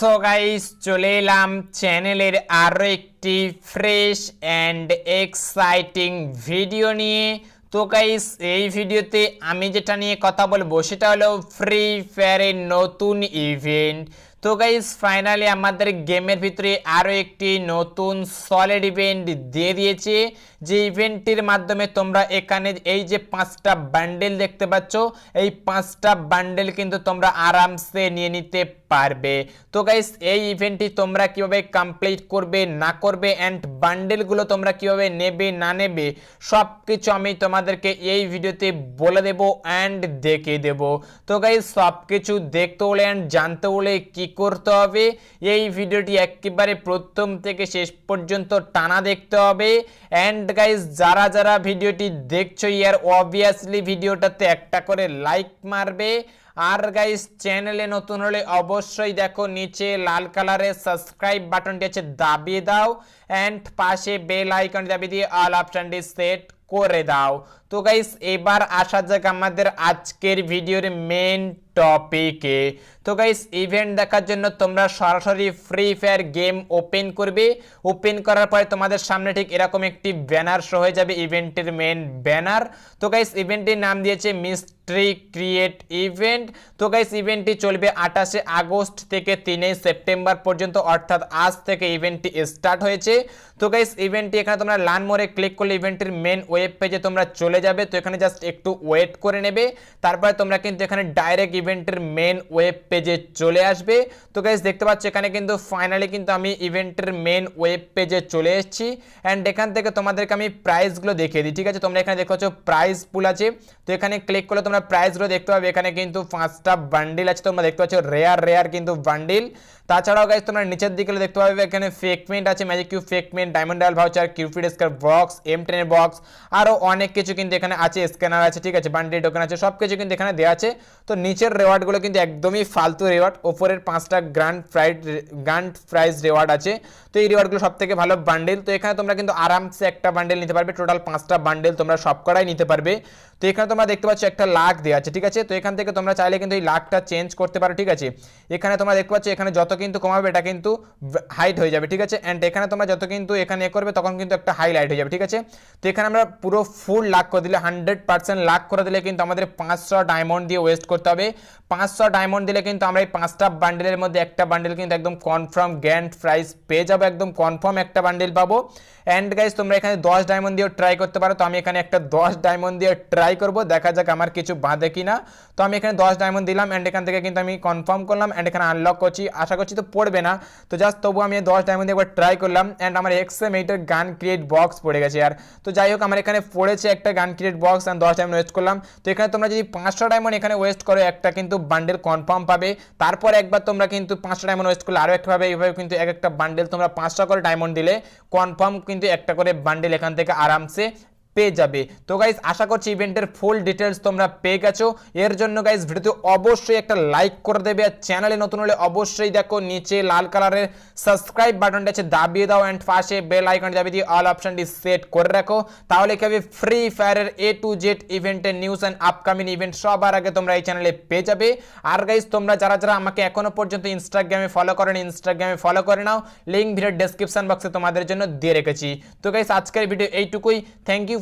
So guys, চলে এলাম চ্যানেলের আরও একটি ফ্রেশ অ্যান্ড এক্সাইটিং ভিডিও নিয়ে। তো গাইস, এই ভিডিওতে আমি যেটা নিয়ে কথা বলব সেটা হলো ফ্রি ফায়ারের নতুন ইভেন্ট। তো গাইস ফাইনালি আমাদের গেমের ভিতরে আরও একটি নতুন সলিড ইভেন্ট দিয়ে দিয়েছে। যে ইভেন্টটির মাধ্যমে তোমরা এখানে এই যে পাঁচটা বান্ডেল দেখতে পাচ্ছ, এই পাঁচটা বান্ডেল কিন্তু তোমরা আরামসে নিয়ে নিতে পারবে। তো গাইস এই ইভেন্টটি তোমরা কীভাবে কমপ্লিট করবে, না করবে অ্যান্ড বান্ডেলগুলো তোমরা কীভাবে নেবে, না নেবে সব কিছু আমি তোমাদেরকে এই ভিডিওতে বলে দেবো অ্যান্ড দেখিয়ে দেবো। তো গাইস সব কিছু দেখতে হলে অ্যান্ড জানতে হলে কি করতে হবে। এই ভিডিওটি একেবারে প্রথম থেকে শেষ পর্যন্ত টানা দেখতে হবে। অ্যান্ড গাইস যারা যারা ভিডিওটি দেখছ, ইয়ার অবভিয়াসলি ভিডিওটাতে একটা করে লাইক মারবে। আর গাইস চ্যানেলে নতুন হলে অবশ্যই দেখো, নিচে লাল কালারের সাবস্ক্রাইব বাটনটি আছে, দাবিয়ে দাও। অ্যান্ড পাশে বেল আইকন দাবিয়ে দিয়ে অল অপশনটি সেট করে দাও। তো গাইস এবার আসা যাক আমাদের আজকের ভিডিওর মেন টপিকে তো গাইস ইভেন্ট দেখার জন্য তোমরা সরাসরি ফ্রি ফায়ার গেম ওপেন করবে। ওপেন করার পরে তোমাদের সামনে ঠিক এরকম একটি ব্যানার শো হয়ে যাবে ইভেন্টের মেন ব্যানার তো গাইস ইভেন্টটির নাম দিয়েছে মিস্ট্রি ক্রিয়েট ইভেন্ট তো গাইস ইভেন্টটি চলবে আঠাশে আগস্ট থেকে তিনই সেপ্টেম্বর পর্যন্ত, অর্থাৎ আজ থেকে ইভেন্টটি স্টার্ট হয়েছে। তো গাইস ইভেন্টটি এখানে তোমরা লান মোড়ে ক্লিক করলে ইভেন্টের মেন ওয়েব পেজে তোমরা চলে যাবে। তো এখানে জাস্ট একটু ওয়েট করে নেবে। তারপরে তোমরা কিন্তু এখানে ডাইরেক্ট ইভেন্টের মেন ওয়েব পেজে চলে আসবে। তো গাইস দেখতে পাচ্ছ এখানে কিন্তু ফাইনালি কিন্তু আমি ইভেন্টের মেন ওয়েব পেজে চলে এসেছি। অ্যান্ড এখান থেকে তোমাদেরকে আমি প্রাইসগুলো দেখিয়ে দিই, ঠিক আছে? তোমরা এখানে দেখতে পাচ্ছ প্রাইস পুল আছে। তো এখানে ক্লিক করলে তোমরা প্রাইসগুলো দেখতে পাবে। এখানে কিন্তু পাঁচটা বান্ডিল আছে। তোমরা দেখতে পাচ্ছ রেয়ার রেয়ার কিন্তু বান্ডিল তাছাড়াও গাইজ তোমরা নিচের দিকে দেখতে পাবে এখানে ফেকমেন্ট আছে magic cube fragment diamond royale voucher cupid scar box M টেনের বক্স আরও অনেক কিছু কিন্তু এখানে আছে স্ক্যানার আছে, ঠিক আছে বান্ডিল টোকেন আছে, সব কিছু কিন্তু এখানে দেওয়া আছে। তো নিচের রেওয়ার্ডগুলো কিন্তু একদমই ফালতু রেওয়ার্ড ওপরের পাঁচটা grand prize grand prize reward আছে। তো এই রেওয়ার্ডগুলো সব থেকে ভালো বান্ডেল তো এখানে তোমরা কিন্তু আরামসে একটা বান্ডেল নিতে পারবে টোটাল পাঁচটা বান্ডেল তোমরা সব করাই নিতে পারবে। তো এখানে তোমরা দেখতে পাচ্ছ একটা লাখ দেওয়া আছে, ঠিক আছে? তো এখান থেকে তোমরা চাইলে কিন্তু এই লাখটা চেঞ্জ করতে পারো, ঠিক আছে? এখানে তোমরা দেখতে পাচ্ছ এখানে যত কিন্তু কমাবে, এটা কিন্তু হাইট হয়ে যাবে, ঠিক আছে? অ্যান্ড এখানে তোমরা যত কিন্তু এখানে এ করবে, তখন কিন্তু একটা হাইলাইট হয়ে যাবে, ঠিক আছে? তো এখানে আমরা পুরো ফুল লাখ করে দিলে হান্ড্রেড পার্সেন্ট লাখ করে দিলে কিন্তু আমাদের পাঁচশো ডায়মন্ড দিয়ে ওয়েস্ট করতে হবে। পাঁচশো ডায়মন্ড দিলে কিন্তু আমরা এই পাঁচটা বান্ডেলের মধ্যে একটা বান্ডেল কিন্তু একদম কনফার্ম গ্র্যান্ড প্রাইস পেয়ে যাব, একদম কনফার্ম একটা বান্ডেল পাবো। অ্যান্ড গাইজ তোমরা এখানে দশ ডায়মন্ড দিয়েও ট্রাই করতে পারো, তো আমি এখানে একটা দশ ডায়মন্ড দিয়ে ট্রাই করব, দেখা যাক আমার কিছু বাঁধে কি না তো আমি এখানে দশ ডায়মন্ড দিলাম অ্যান্ড এখান থেকে কিন্তু আমি কনফার্ম করলাম অ্যান্ড এখানে আনলক করছি। আশা করছি তো পড়বে না। তো জাস্ট তবু আমি দশ দিয়ে একবার ট্রাই করলাম অ্যান্ড আমার এক্সএম এইটার গান ক্রিয়েট বক্স পড়ে গেছে আর। তো যাই হোক, আমার এখানে পড়েছে একটা গান ক্রিয়েট বক্স অ্যান্ড দশ ডায়মন্ড ওয়েস্ট করলাম। তো এখানে তোমরা যদি পাঁচশো ডায়মন্ড এখানে ওয়েস্ট করো, একটা কিন্তু বান্ডেল কনফার্ম পাবে। তারপর একবার তোমরা কিন্তু পাঁচশো ডায়মন্ড ওয়েস্ট করলে আরও একটা পাবে এইভাবে কিন্তু এক একটা বান্ডেল তোমরা পাঁচশো করে ডায়মন্ড দিলে কনফার্ম কিন্তু একটা করে বান্ডেল এখান থেকে আরামসে পেয়ে যাবে। তো গাইজ আশা করছি ইভেন্টের ফুল ডিটেলস তোমরা পেয়ে গেছো। এর জন্য গাইজ ভিডিওতে অবশ্যই একটা লাইক করে দেবে। আর চ্যানেলে নতুন হলে অবশ্যই দেখো, নিচে লাল কালারের সাবস্ক্রাইব বাটনটা আছে, দাবিয়ে দাও অ্যান্ড পাশে বেল আইকন দাবিয়ে দিয়ে অল অপশনটি সেট করে রাখো। তাহলে কি হবে? ফ্রি ফায়ারের এ টু জেড ইভেন্টের নিউজ অ্যান্ড আপকামিং ইভেন্ট সবার আগে তোমরা এই চ্যানেলে পেয়ে যাবে। আর গাইজ তোমরা যারা যারা আমাকে এখনও পর্যন্ত ইনস্টাগ্রামে ফলো করেন ইনস্টাগ্রামে ফলো করে নাও। লিঙ্ক ভিডিওর ডেসক্রিপশন বক্সে তোমাদের জন্য দিয়ে রেখেছি। তো গাইজ আজকের ভিডিও এইটুকুই। Thank you